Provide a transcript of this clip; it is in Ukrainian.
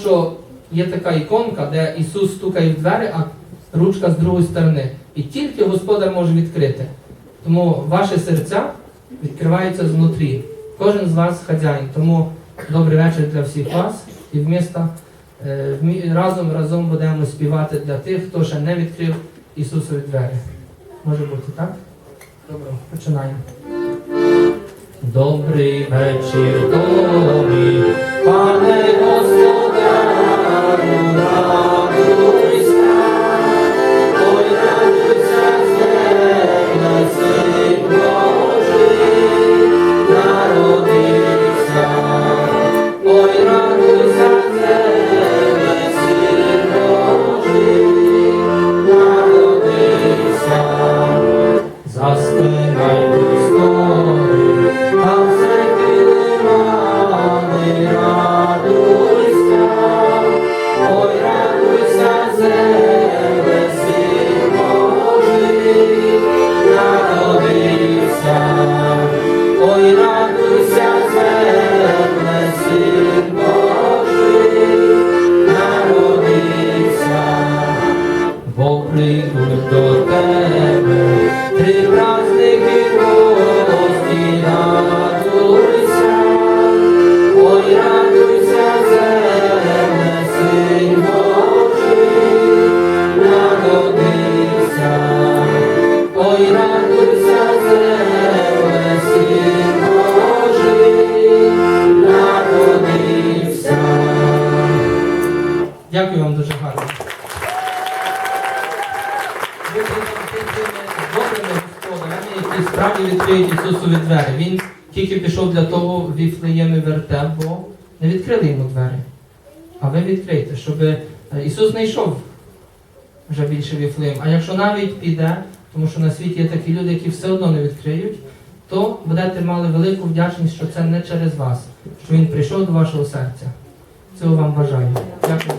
що є така іконка, де Ісус стукає в двері, а ручка з другої сторони. І тільки Господар може відкрити. Тому ваше серця відкриваються знутрі. Кожен з вас хазяїн. Тому добрий вечір для всіх вас і вмісто е, вмі- разом разом будемо співати для тих, хто ще не відкрив Ісусові двері. Може бути, так? Добре, починаємо. Добрий вечір тобі, пане Дякую вам дуже гарно. Ви добрими господарями, які справді відкриють Ісусові двері. Він тільки пішов для того в Віфлеємі вертеп, бо не відкрили йому двері. А ви відкрийте, щоб е, Ісус не йшов вже більше Віфлеєм. А якщо навіть піде, тому що на світі є такі люди, які все одно не відкриють, то будете мали велику вдячність, що це не через вас, що Він прийшов до вашого серця. Цього вам бажаю. Дякую.